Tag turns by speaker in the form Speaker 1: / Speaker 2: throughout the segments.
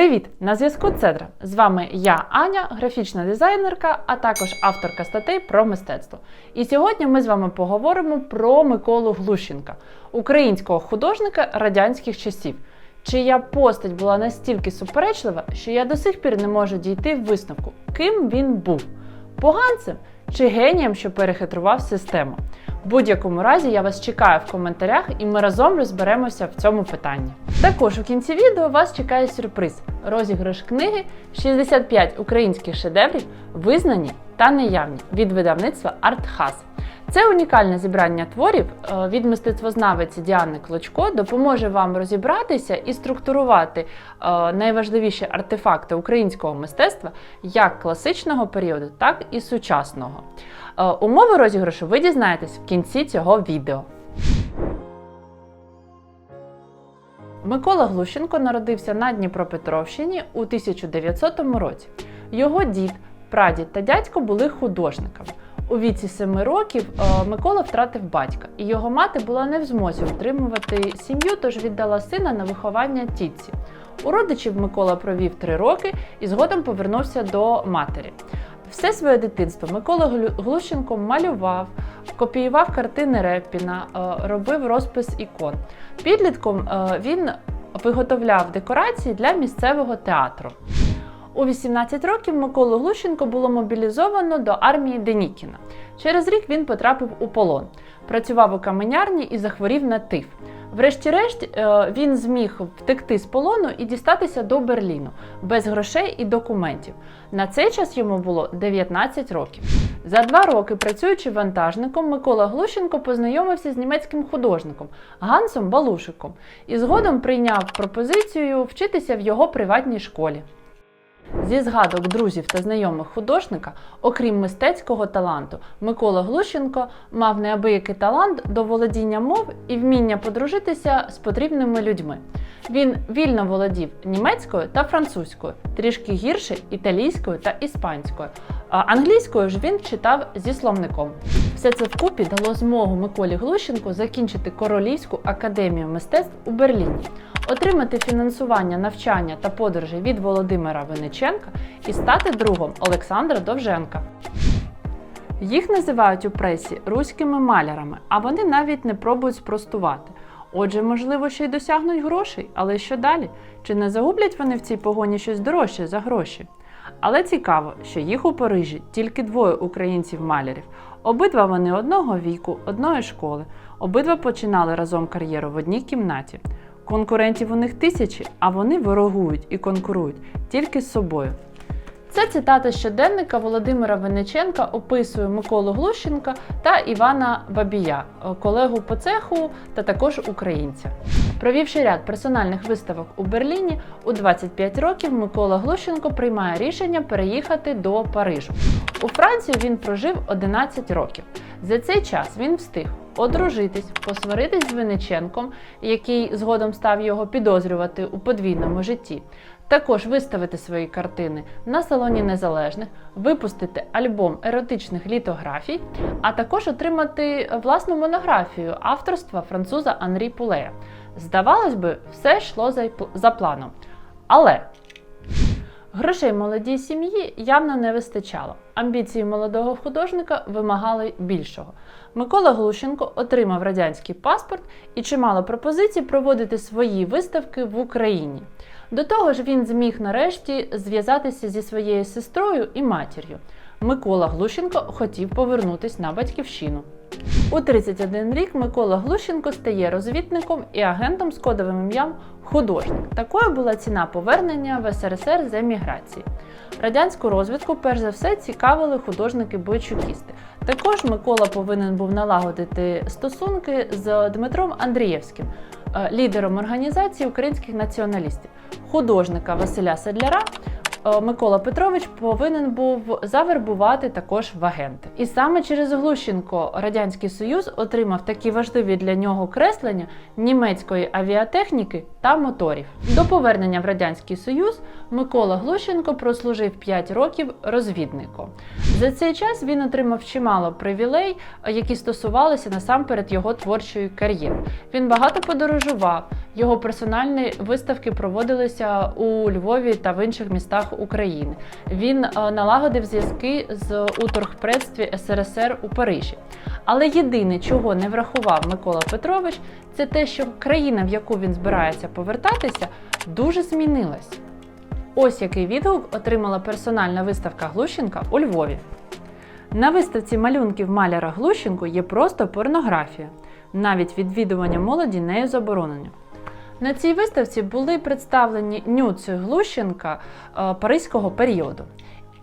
Speaker 1: Привіт! На зв'язку Цедра. З вами я, Аня, графічна дизайнерка, а також авторка статей про мистецтво. І сьогодні ми з вами поговоримо про Миколу Глущенка, українського художника радянських часів, чия постать була настільки суперечлива, що я до сих пір не можу дійти в висновку, ким він був поганцем чи генієм, що перехитрував систему. В будь-якому разі я вас чекаю в коментарях і ми разом розберемося в цьому питанні. Також у кінці відео вас чекає сюрприз: розіграш книги 65 українських шедеврів, визнані та неявні від видавництва Артхас. Це унікальне зібрання творів е, від мистецтвознавиці Діани Клочко допоможе вам розібратися і структурувати е, найважливіші артефакти українського мистецтва як класичного періоду, так і сучасного. Е, Умови розіграшу ви дізнаєтесь в кінці цього відео. Микола Глущенко народився на Дніпропетровщині у 1900 році. Його дід, прадід та дядько були художниками. У віці 7 років е, Микола втратив батька, і його мати була не в змозі утримувати сім'ю, тож віддала сина на виховання тітці. У родичів Микола провів три роки і згодом повернувся до матері. Все своє дитинство Микола Глущенко малював, копіював картини Репіна, е, робив розпис ікон. Підлітком е, він виготовляв декорації для місцевого театру. У 18 років Миколу Глущенко було мобілізовано до армії Денікіна. Через рік він потрапив у полон, працював у каменярні і захворів на тиф. Врешті-решт е, він зміг втекти з полону і дістатися до Берліну без грошей і документів. На цей час йому було 19 років. За два роки, працюючи вантажником, Микола Глущенко познайомився з німецьким художником Гансом Балушиком і згодом прийняв пропозицію вчитися в його приватній школі. Зі згадок друзів та знайомих художника, окрім мистецького таланту, Микола Глущенко мав неабиякий талант до володіння мов і вміння подружитися з потрібними людьми. Він вільно володів німецькою та французькою, трішки гірше італійською та іспанською. Англійською ж він читав зі словником. Все це вкупі дало змогу Миколі Глущенку закінчити Королівську академію мистецтв у Берліні, отримати фінансування навчання та подорожі від Володимира Винниченка і стати другом Олександра Довженка. Їх називають у пресі руськими малярами, а вони навіть не пробують спростувати. Отже, можливо, ще й досягнуть грошей, але що далі? Чи не загублять вони в цій погоні щось дорожче за гроші? Але цікаво, що їх у Парижі тільки двоє українців-малярів. Обидва вони одного віку, одної школи. Обидва починали разом кар'єру в одній кімнаті. Конкурентів у них тисячі, а вони ворогують і конкурують тільки з собою. Це цитата щоденника Володимира Винниченка описує Миколу Глущенка та Івана Бабія, колегу по цеху та також українця. Провівши ряд персональних виставок у Берліні, у 25 років Микола Глущенко приймає рішення переїхати до Парижу. У Франції він прожив 11 років. За цей час він встиг одружитись, посваритись з Винниченком, який згодом став його підозрювати у подвійному житті. Також виставити свої картини на салоні незалежних, випустити альбом еротичних літографій, а також отримати власну монографію авторства француза Анрі Пулея. Здавалось би, все йшло за, за планом. Але грошей молодій сім'ї явно не вистачало. Амбіції молодого художника вимагали більшого. Микола Глущенко отримав радянський паспорт і чимало пропозицій проводити свої виставки в Україні. До того ж, він зміг нарешті зв'язатися зі своєю сестрою і матір'ю. Микола Глущенко хотів повернутися на батьківщину. У 31 рік Микола Глущенко стає розвідником і агентом з кодовим ім'ям художник. Такою була ціна повернення в СРСР з еміграції. Радянську розвідку перш за все цікавили художники-бойчукісти. Також Микола повинен був налагодити стосунки з Дмитром Андрієвським, лідером організації українських націоналістів, художника Василя Седляра. е, Микола Петрович повинен був завербувати також в агенти. І саме через Глущенко Радянський Союз отримав такі важливі для нього креслення німецької авіатехніки та моторів. До повернення в Радянський Союз Микола Глущенко прослужив 5 років розвідником. За цей час він отримав чимало привілей, які стосувалися насамперед його творчої кар'єри. Він багато подорожував, Його персональні виставки проводилися у Львові та в інших містах України. Він е, налагодив зв'язки з у торгпредстві СРСР у Парижі. Але єдине, чого не врахував Микола Петрович, це те, що країна, в яку він збирається повертатися, дуже змінилась. Ось який відгук отримала персональна виставка Глущенка у Львові. На виставці малюнків маляра Глущенко є просто порнографія. Навіть відвідування молоді нею заборонено. На цій виставці були представлені нюци Глущенка е, паризького періоду.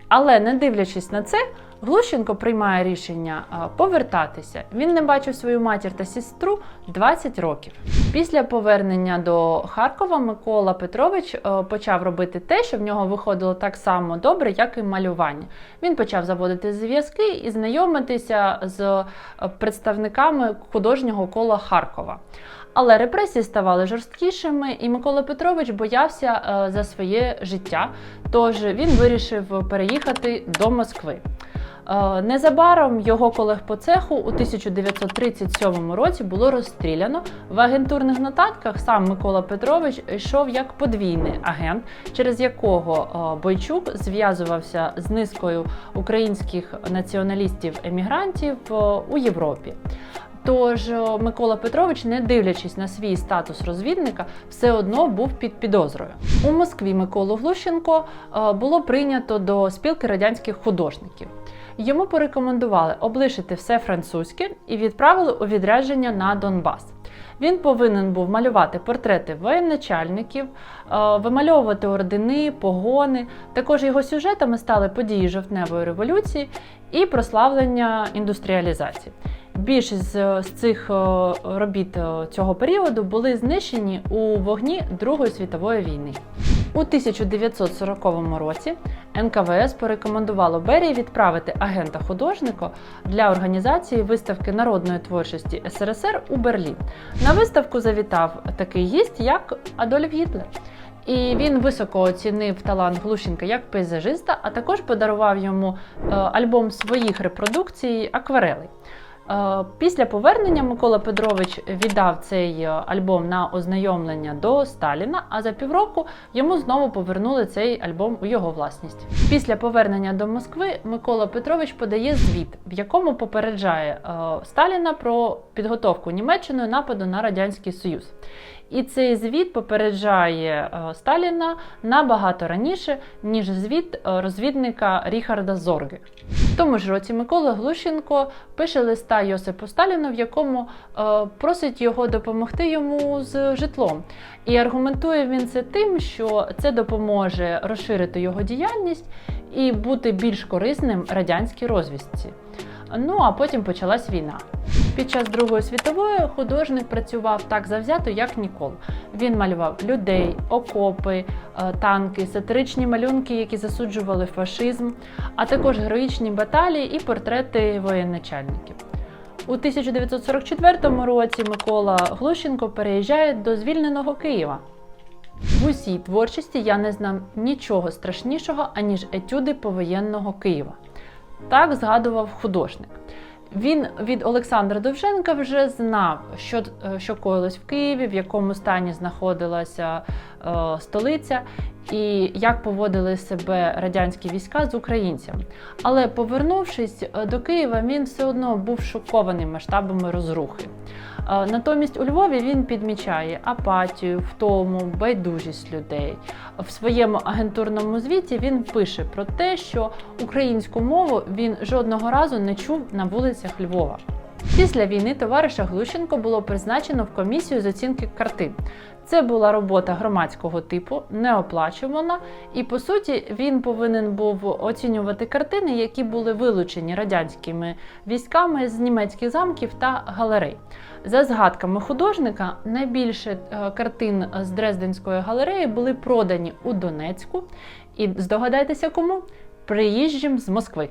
Speaker 1: Але не дивлячись на це, Глущенко приймає рішення повертатися. Він не бачив свою матір та сестру 20 років. Після повернення до Харкова Микола Петрович е, почав робити те, що в нього виходило так само добре, як і малювання. Він почав заводити зв'язки і знайомитися з е, представниками художнього кола Харкова. Але репресії ставали жорсткішими, і Микола Петрович боявся е, за своє життя. Тож він вирішив переїхати до Москви. Е, Незабаром його колег по цеху у 1937 році було розстріляно. В агентурних нотатках сам Микола Петрович йшов як подвійний агент, через якого е, Бойчук зв'язувався з низкою українських націоналістів-емігрантів е, у Європі. Тож Микола Петрович, не дивлячись на свій статус розвідника, все одно був під підозрою. У Москві Миколу Глущенко було прийнято до спілки радянських художників. Йому порекомендували облишити все французьке і відправили у відрядження на Донбас. Він повинен був малювати портрети воєначальників, е, вимальовувати ордени, погони. Також його сюжетами стали події жовтневої революції і прославлення індустріалізації. Більшість з, цих е, робіт е, цього періоду були знищені у вогні Другої світової війни. У 1940 році НКВС порекомендувало Берії відправити агента художника для організації виставки народної творчості СРСР у Берлін. На виставку завітав такий гість, як Адольф Гітлер. І він високо оцінив талант Глущенка як пейзажиста, а також подарував йому е, альбом своїх репродукцій акварелей. Е, Після повернення Микола Петрович віддав цей е, альбом на ознайомлення до Сталіна, а за півроку йому знову повернули цей альбом у його власність. Після повернення до Москви Микола Петрович подає звіт, в якому попереджає е, Сталіна про підготовку Німеччиною нападу на Радянський Союз. І цей звіт попереджає е, Сталіна набагато раніше, ніж звіт е, розвідника Ріхарда Зорги. В тому ж році Микола Глущенко пише листа Йосипу Сталіну, в якому е, просить його допомогти йому з житлом. І аргументує він це тим, що це допоможе розширити його діяльність і бути більш корисним радянській розвідці. Ну а потім почалась війна. Під час Другої світової художник працював так завзято, як ніколи. Він малював людей, окопи, е, танки, сатиричні малюнки, які засуджували фашизм, а також героїчні баталії і портрети воєначальників. У 1944 році Микола Глущенко переїжджає до звільненого Києва. В усій творчості я не знав нічого страшнішого, аніж етюди повоєнного Києва. Так згадував художник. Він від Олександра Довженка вже знав, що, е, що коїлось в Києві, в якому стані знаходилася е, столиця, і як поводили себе радянські війська з українцями. Але повернувшись е, до Києва, він все одно був шокований масштабами розрухи. Е, Натомість у Львові він підмічає апатію, втому, байдужість людей. В своєму агентурному звіті він пише про те, що українську мову він жодного разу не чув на вулицях Львова. Після війни товариша Глущенко було призначено в комісію з оцінки картин. Це була робота громадського типу, неоплачувана, і по суті він повинен був оцінювати картини, які були вилучені радянськими військами з німецьких замків та галерей. За згадками художника, найбільше е, картин з Дрезденської галереї були продані у Донецьку. І здогадайтеся, кому? Приїжджим з Москви.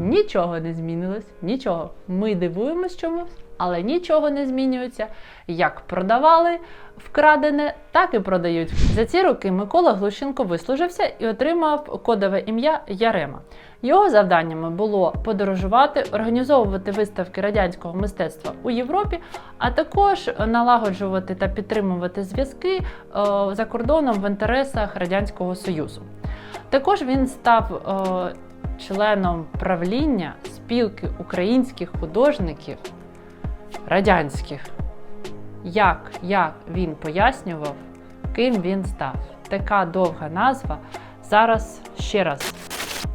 Speaker 1: Нічого не змінилось, нічого. Ми дивуємось чомусь, але нічого не змінюється. Як продавали вкрадене, так і продають. За ці роки Микола Глущенко вислужився і отримав кодове ім'я Ярема. Його завданнями було подорожувати, організовувати виставки радянського мистецтва у Європі, а також налагоджувати та підтримувати зв'язки е, за кордоном в інтересах Радянського Союзу. Також він став е, членом правління спілки українських художників радянських. Як, як він пояснював, ким він став. Така довга назва. Зараз ще раз.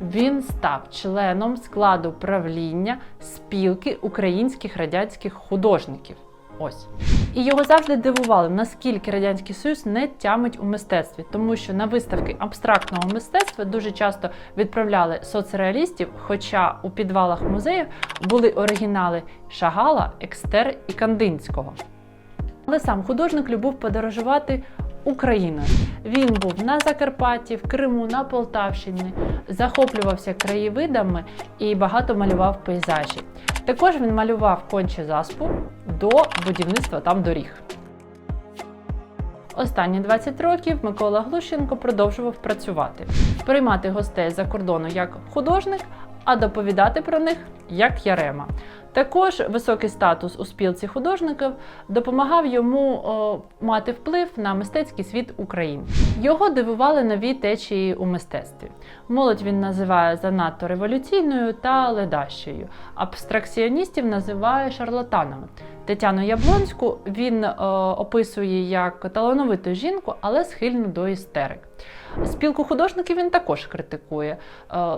Speaker 1: Він став членом складу правління спілки українських радянських художників. Ось. І його завжди дивувало, наскільки Радянський Союз не тямить у мистецтві, тому що на виставки абстрактного мистецтва дуже часто відправляли соцреалістів, хоча у підвалах музеїв були оригінали Шагала, Екстер і Кандинського. Але сам художник любив подорожувати Україною. Він був на Закарпатті, в Криму, на Полтавщині, захоплювався краєвидами і багато малював пейзажі. Також він малював конче заспу до будівництва там доріг. Останні 20 років Микола Глущенко продовжував працювати, приймати гостей за кордону як художник, а доповідати про них як Ярема. Також високий статус у спілці художників допомагав йому о, мати вплив на мистецький світ України. Його дивували нові течії у мистецтві. Молодь він називає занадто революційною та ледащою. Абстракціоністів називає шарлатанами. Тетяну Яблонську він е, описує як талановиту жінку, але схильну до істерик. Спілку художників він також критикує е,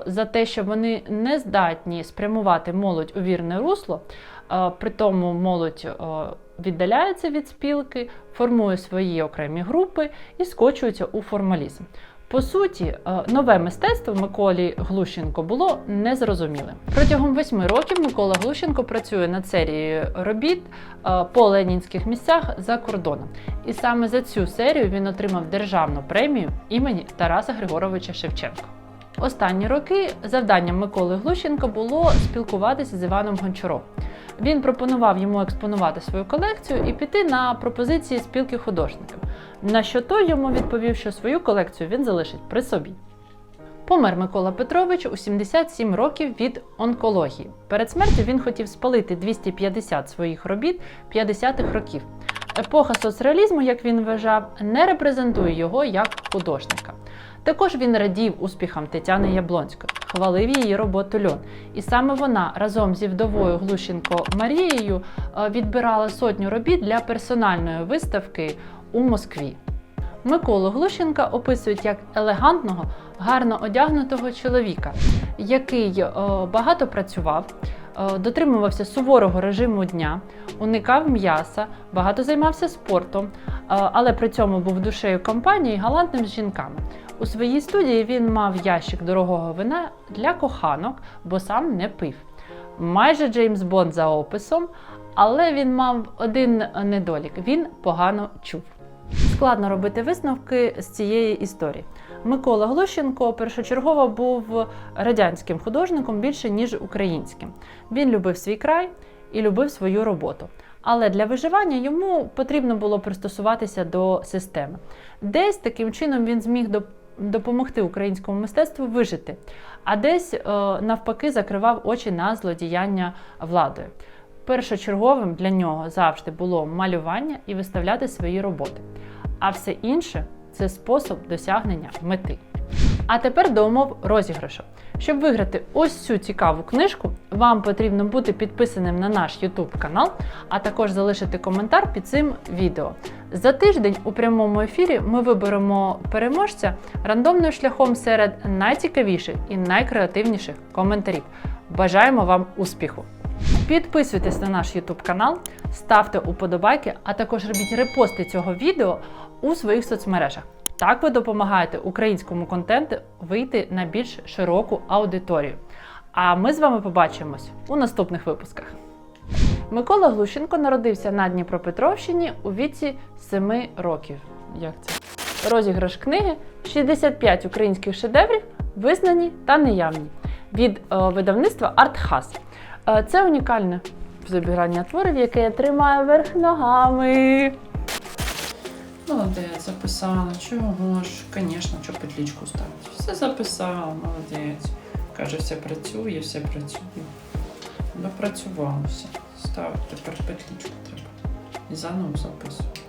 Speaker 1: за те, що вони не здатні спрямувати молодь у вірне русло. Е, при тому молодь е, віддаляється від спілки, формує свої окремі групи і скочується у формалізм. По суті, е, нове мистецтво Миколі Глущенко було незрозумілим. Протягом восьми років Микола Глущенко працює над серією робіт е, по ленінських місцях за кордоном. І саме за цю серію він отримав державну премію імені Тараса Григоровича Шевченка. Останні роки завданням Миколи Глущенка було спілкуватися з Іваном Гончаром. Він пропонував йому експонувати свою колекцію і піти на пропозиції спілки художників. На що той йому відповів, що свою колекцію він залишить при собі. Помер Микола Петрович у 77 років від онкології. Перед смертю він хотів спалити 250 своїх робіт 50-х років. Епоха соцреалізму, як він вважав, не репрезентує його як художника. Також він радів успіхам Тетяни Яблонської, хвалив її роботу льон. І саме вона разом зі вдовою Глущенко Марією е, відбирала сотню робіт для персональної виставки у Москві. Миколу Глущенка описують як елегантного, гарно одягнутого чоловіка, який е, багато працював, е, дотримувався суворого режиму дня, уникав м'яса, багато займався спортом, але при цьому був душею компанії і галантним з жінками. У своїй студії він мав ящик дорогого вина для коханок, бо сам не пив. Майже Джеймс Бонд за описом, але він мав один недолік: він погано чув. Складно робити висновки з цієї історії. Микола Глущенко першочергово був радянським художником більше ніж українським. Він любив свій край і любив свою роботу. Але для виживання йому потрібно було пристосуватися до системи. Десь таким чином він зміг доп- допомогти українському мистецтву вижити, а десь е, навпаки закривав очі на злодіяння владою. Першочерговим для нього завжди було малювання і виставляти свої роботи. А все інше це спосіб досягнення мети. А тепер до умов розіграшу. Щоб виграти ось цю цікаву книжку, вам потрібно бути підписаним на наш YouTube канал, а також залишити коментар під цим відео. За тиждень у прямому ефірі ми виберемо переможця рандомним шляхом серед найцікавіших і найкреативніших коментарів. Бажаємо вам успіху! Підписуйтесь на наш YouTube канал, ставте уподобайки, а також робіть репости цього відео у своїх соцмережах. Так ви допомагаєте українському контенту вийти на більш широку аудиторію. А ми з вами побачимось у наступних випусках. Микола Глущенко народився на Дніпропетровщині у віці 7 років. Як це? Розіграш книги 65 українських шедеврів, визнані та неявні від е, видавництва Артхас. Е, Це унікальне з обіграння творів, яке я тримаю верх ногами. Молодець, записала. Чого ж? Звісно, що петлічку ставити. Все записала, молодець. Каже, все працює, все працює. Допрацювалося. Ставити тепер петлічку треба. І заново записувати.